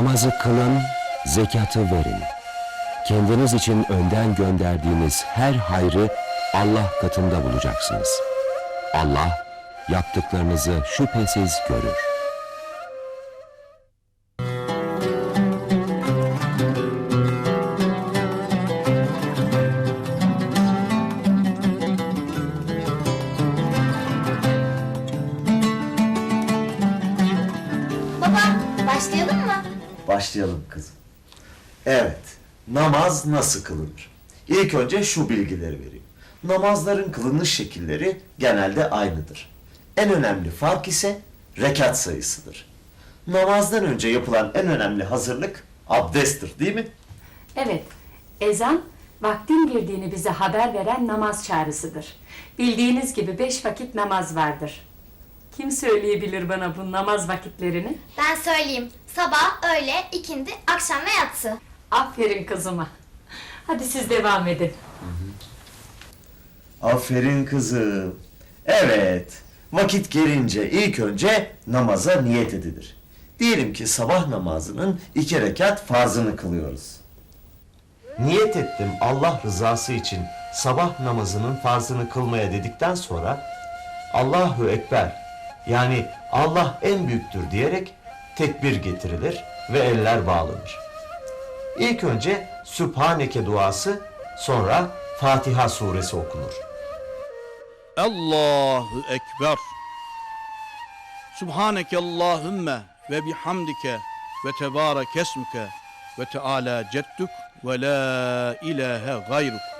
Namazı kılın, zekatı verin. Kendiniz için önden gönderdiğiniz her hayrı Allah katında bulacaksınız. Allah yaptıklarınızı şüphesiz görür. Baba başlayalım mı? Başlayalım kızım. Evet, namaz nasıl kılınır? İlk önce şu bilgileri vereyim. Namazların kılınış şekilleri genelde aynıdır. En önemli fark ise rekat sayısıdır. Namazdan önce yapılan en önemli hazırlık abdesttir değil mi? Evet, ezan vaktin girdiğini bize haber veren namaz çağrısıdır. Bildiğiniz gibi beş vakit namaz vardır. Kim söyleyebilir bana bu namaz vakitlerini? Ben söyleyeyim. Sabah, öğle, ikindi, akşam ve yatsı. Aferin kızıma. Hadi siz devam edin. Aferin kızım. Evet, vakit gelince ilk önce namaza niyet edilir. Diyelim ki sabah namazının iki rekat farzını kılıyoruz. Niyet ettim Allah rızası için sabah namazının farzını kılmaya dedikten sonra Allahu Ekber yani Allah en büyüktür diyerek tekbir getirilir ve eller bağlanır. İlk önce Sübhaneke duası sonra Fatiha suresi okunur. Allahu Ekber. Subhaneke Allahümme ve bihamdike ve tebarek esmuke ve teala cedduk ve la ilahe gayruk.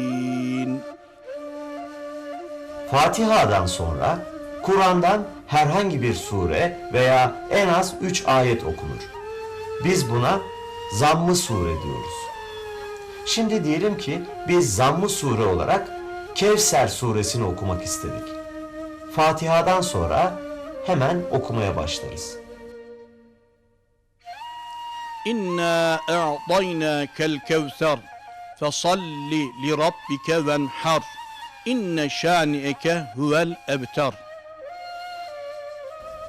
Fatiha'dan sonra Kur'an'dan herhangi bir sure veya en az üç ayet okunur. Biz buna zamm-ı sure diyoruz. Şimdi diyelim ki biz zamm-ı sure olarak Kevser suresini okumak istedik. Fatiha'dan sonra hemen okumaya başlarız. İnna a'taynakel kevser fesalli li rabbike venhar. İnne şani'eke huvel ebtar.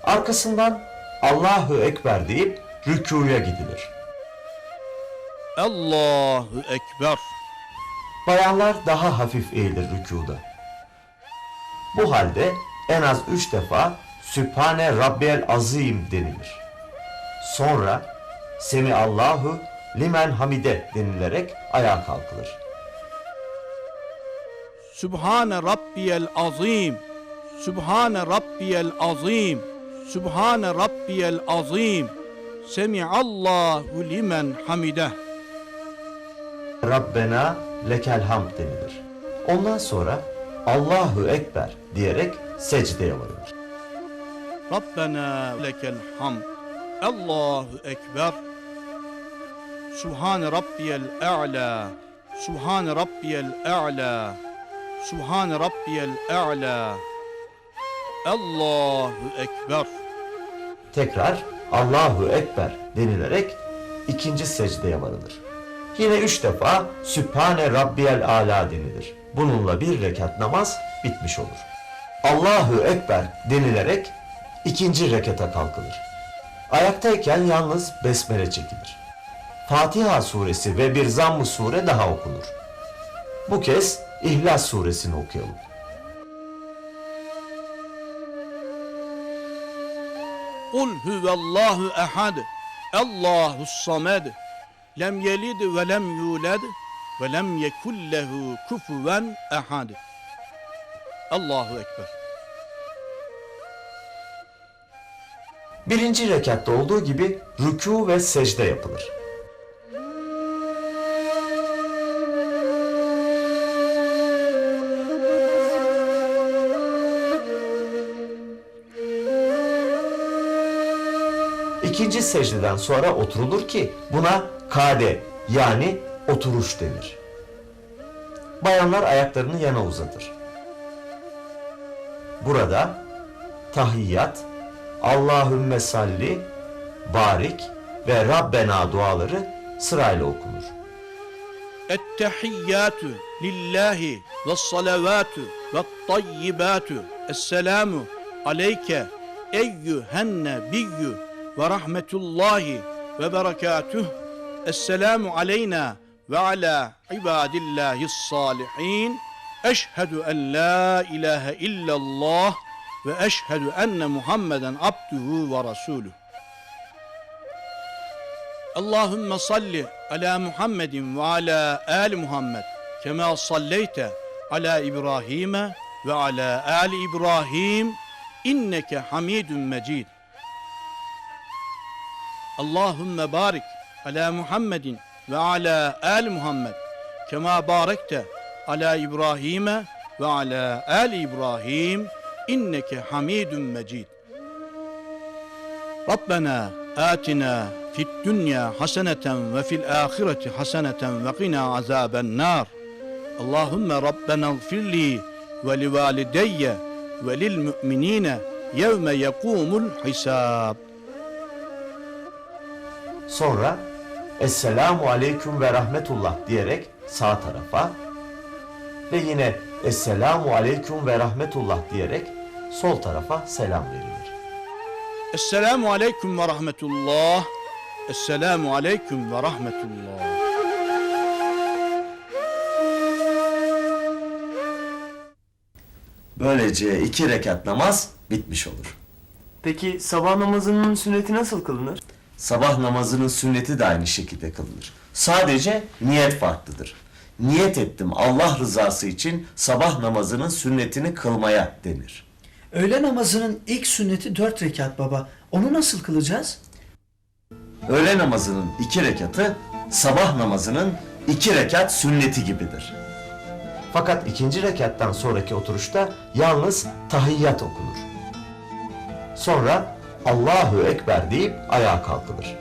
Arkasından Allahu Ekber deyip rükuya gidilir. Allahu Ekber. Bayanlar daha hafif eğilir rükuda. Bu halde en az üç defa Sübhane Rabbiyel Azim denilir. Sonra Semi Allahu limen hamide denilerek ayağa kalkılır. Sübhane Rabbiyel Azim. Sübhane Rabbiyel Azim. Sübhane Rabbiyel Azim. Semiallahu limen hamideh. Rabbena lekel hamd denilir. Ondan sonra Allahu Ekber diyerek secdeye varılır. Rabbena lekel hamd. Allahu Ekber. Subhane Rabbiyel A'la. Subhane Rabbiyel A'la. Subhane Rabbiyel A'la. Allahu Ekber. Tekrar Allahu Ekber denilerek ikinci secdeye varılır. Yine üç defa Sübhane Rabbiyel Ala denilir. Bununla bir rekat namaz bitmiş olur. Allahu Ekber denilerek ikinci rekata kalkılır. Ayaktayken yalnız besmele çekilir. Fatiha suresi ve bir zamm-ı sure daha okunur. Bu kez İhlas suresini okuyalım. Kul huvallahu ehad. Allahu samed. Lem yelid ve lem yulad ve lem yekun lehu kufuven ehad. Allahu Ekber. Birinci rekatta olduğu gibi rükû ve secde yapılır. İkinci secdeden sonra oturulur ki buna kade yani oturuş denir. Bayanlar ayaklarını yana uzatır. Burada tahiyyat, Allahümme salli, barik ve Rabbena duaları sırayla okunur ve rahmetullahi ve berekatuh. Esselamu aleyna ve ala ibadillahi's salihin. Eşhedü en la ilahe illallah ve eşhedü enne Muhammeden abduhu ve rasuluhu. Allahümme salli ala Muhammedin ve ala al Muhammed kema salleyte ala İbrahim'e ve ala al İbrahim inneke hamidun mecid. Allahümme barik ala Muhammedin ve ala el Muhammed kema barekte ala İbrahim'e ve ala el İbrahim inneke hamidun mecid. Rabbena atina fid dünya haseneten ve fil ahireti haseneten ve qina azaben nar. Allahümme Rabbena gfirli ve li valideyye ve lil müminine yevme yekumul hisab. Sonra Esselamu Aleyküm ve Rahmetullah diyerek sağ tarafa ve yine Esselamu Aleyküm ve Rahmetullah diyerek sol tarafa selam verilir. Esselamu Aleyküm ve Rahmetullah Esselamu Aleyküm ve Rahmetullah Böylece iki rekat namaz bitmiş olur. Peki sabah namazının sünneti nasıl kılınır? Sabah namazının sünneti de aynı şekilde kılınır. Sadece niyet farklıdır. Niyet ettim Allah rızası için sabah namazının sünnetini kılmaya denir. Öğle namazının ilk sünneti dört rekat baba. Onu nasıl kılacağız? Öğle namazının iki rekatı sabah namazının iki rekat sünneti gibidir. Fakat ikinci rekattan sonraki oturuşta yalnız tahiyyat okunur. Sonra Allahu Ekber deyip ayağa kalkılır.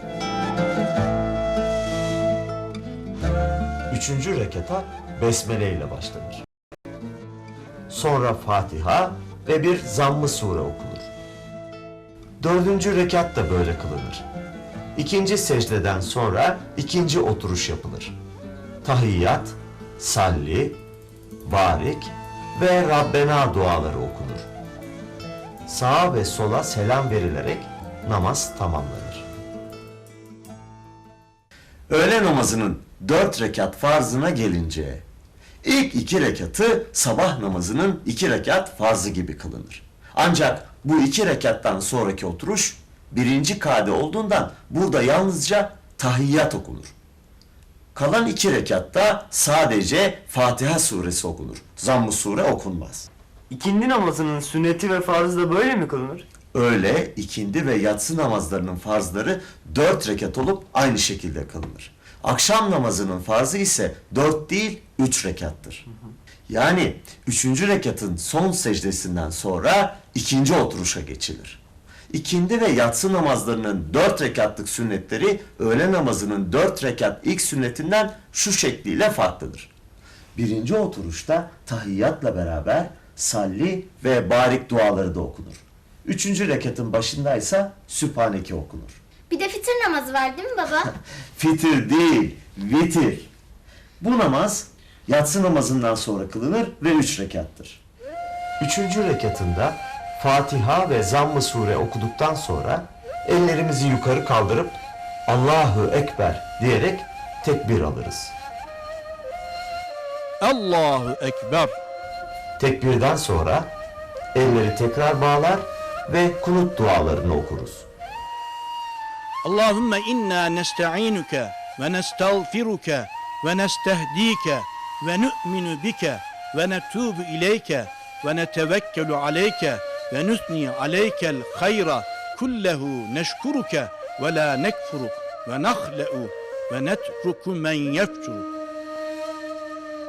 Üçüncü rekata Besmele ile başlanır. Sonra Fatiha ve bir zamm-ı sure okunur. Dördüncü rekat da böyle kılınır. İkinci secdeden sonra ikinci oturuş yapılır. Tahiyyat, salli, barik ve Rabbena duaları okunur. Sağa ve sola selam verilerek namaz tamamlanır. Öğle namazının dört rekat farzına gelince, ilk iki rekatı sabah namazının iki rekat farzı gibi kılınır. Ancak bu iki rekattan sonraki oturuş birinci kade olduğundan burada yalnızca tahiyyat okunur. Kalan iki rekatta sadece Fatiha suresi okunur. Zamm-ı sure okunmaz. İkindi namazının sünneti ve farzı da böyle mi kılınır? Öğle, ikindi ve yatsı namazlarının farzları dört rekat olup aynı şekilde kılınır. Akşam namazının farzı ise dört değil üç rekattır. Yani üçüncü rekatın son secdesinden sonra ikinci oturuşa geçilir. İkindi ve yatsı namazlarının dört rekatlık sünnetleri öğle namazının dört rekat ilk sünnetinden şu şekliyle farklıdır. Birinci oturuşta tahiyyatla beraber salli ve barik duaları da okunur. Üçüncü rekatın başındaysa Sübhaneke okunur. Bir de fitir namazı var değil mi baba? Fitir değil, vitir. Bu namaz yatsı namazından sonra kılınır ve üç rekattır. Üçüncü rekatında Fatiha ve Zamm-ı Sure okuduktan sonra ellerimizi yukarı kaldırıp Allahu Ekber diyerek tekbir alırız. Allahu Ekber Tekbirden sonra elleri tekrar bağlar ve kunut dualarını okuruz. Allahümme inna nesta'inuke ve nestağfiruke ve nestehdike ve nü'minu bike ve netubu ileyke ve netevekkelu aleyke ve nusni aleykel hayra kullehu neşkuruke ve la nekfuruk ve nahle'u ve netruku men yefcuruk.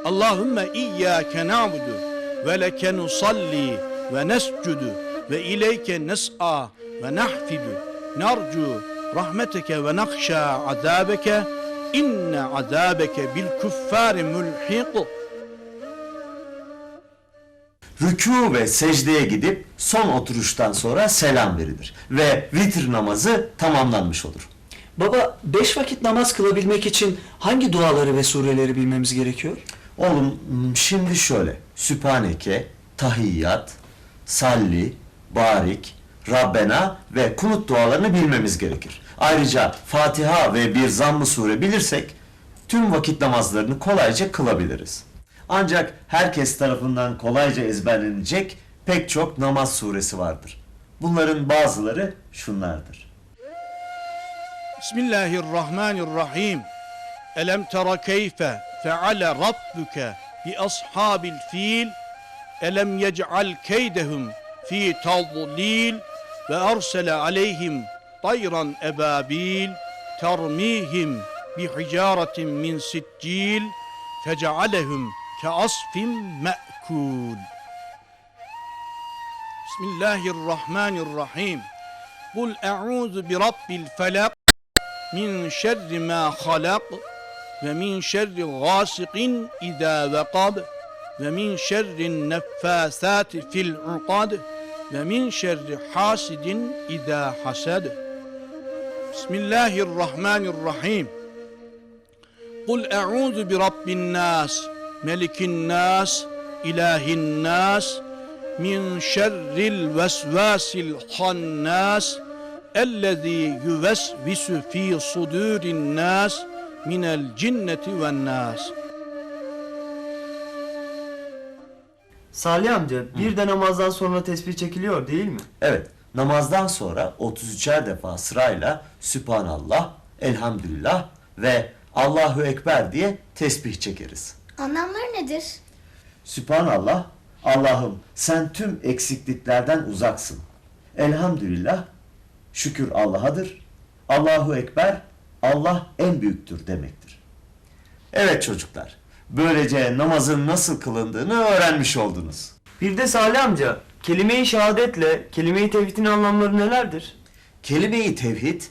Allahümme iyyâke na'budu ve leke nusalli ve nescudu ve ileyke nes'a ve nahfidu narcu rahmeteke ve nakşa azabeke inne azabeke bil kuffari mulhiq Rükû ve secdeye gidip son oturuştan sonra selam verilir ve vitir namazı tamamlanmış olur. Baba beş vakit namaz kılabilmek için hangi duaları ve sureleri bilmemiz gerekiyor? Oğlum şimdi şöyle. Sübhaneke, tahiyyat, salli, barik, Rabbena ve kunut dualarını bilmemiz gerekir. Ayrıca Fatiha ve bir zamm-ı sure bilirsek tüm vakit namazlarını kolayca kılabiliriz. Ancak herkes tarafından kolayca ezberlenecek pek çok namaz suresi vardır. Bunların bazıları şunlardır. Bismillahirrahmanirrahim. ألم تر كيف فعل ربك بأصحاب الفيل؟ ألم يجعل كيدهم في تضليل؟ فأرسل عليهم طيرا أبابيل ترميهم بحجارة من سجيل فجعلهم كعصف مأكول. بسم الله الرحمن الرحيم. قل أعوذ برب الفلق من شر ما خلق ve min şerri gasikin idâ vekab ve min şerri neffâsâti fil uqad ve min şerri hasidin idâ hasad. Bismillahirrahmanirrahim. Kul e'udhu bi rabbin nas, melikin nas, ilahin nas, min şerril vesvasil hannas, ellezî yüvesvisu fî sudûrin nas, minel cinneti ven nas. Salih amca bir de namazdan sonra tesbih çekiliyor değil mi? Evet, namazdan sonra 33'er defa sırayla Sübhanallah, Elhamdülillah ve Allahu Ekber diye tesbih çekeriz. Anlamları nedir? Sübhanallah, Allah'ım sen tüm eksikliklerden uzaksın. Elhamdülillah, şükür Allah'adır. Allahu Ekber, Allah en büyüktür demektir. Evet çocuklar, böylece namazın nasıl kılındığını öğrenmiş oldunuz. Bir de Salih amca kelime-i şehadetle kelime-i tevhidin anlamları nelerdir? Kelime-i tevhid,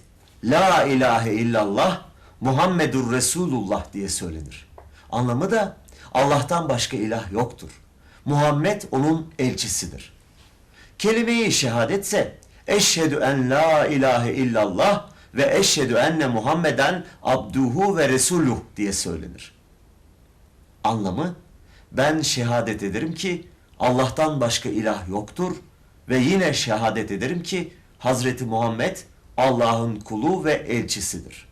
La ilahe illallah, Muhammedur Resulullah diye söylenir. Anlamı da Allah'tan başka ilah yoktur. Muhammed onun elçisidir. Kelime-i şehadetse Eşhedü en la ilahe illallah ve eşhedü enne Muhammeden abduhu ve resuluh diye söylenir. Anlamı ben şehadet ederim ki Allah'tan başka ilah yoktur ve yine şehadet ederim ki Hazreti Muhammed Allah'ın kulu ve elçisidir.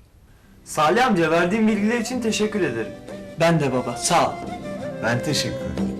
Salih amca verdiğin bilgiler için teşekkür ederim. Ben de baba sağ ol. Ben teşekkür ederim.